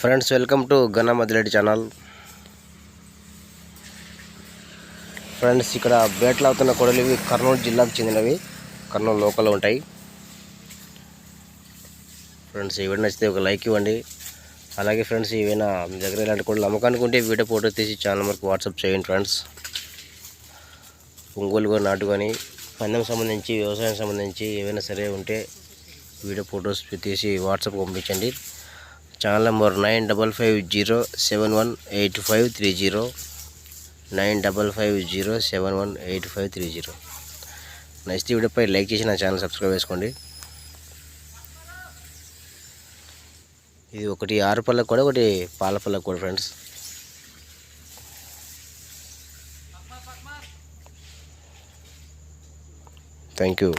Friends welcome to Ganna Madireddy channel. Friends ఇక్కడ బేట్లు అవుతున్న కొడలు ఇవి కర్నూలు జిల్లాకు చెందినవి. కర్నూలు లోకల్ ఉంటాయి. ఫ్రెండ్స్ ఈ నచ్చితే ఒక లైక్ ఇవ్వండి. అలాగే ఫ్రెండ్స్ ఏవైనా మీ దగ్గర ఇలాంటి కొడలు అమ్మకానికి ఉంటే వీడియో ఫోటో తీసి ఛానల్ నెంబర్కి వాట్సాప్ చేయండి ఫ్రెండ్స్. ఒంగోలు కూడా నాటు కానీ పందెం సంబంధించి వ్యవసాయం సంబంధించి ఏవైనా సరే ఉంటే వీడియో ఫొటోస్ తీసి వాట్సాప్ పంపించండి. Channel number nine double five zero seven one eight five three zero. Nine double five zero seven one eight five three zero. Next వీడియోపై లైక్ చేసి నా ఛానల్ సబ్స్క్రైబ్ చేసుకోండి. ఇది ఒకటి ఆరు పళ్ళకు కూడా ఒకటి పాల పళ్ళకు కూడా ఫ్రెండ్స్ థ్యాంక్ యూ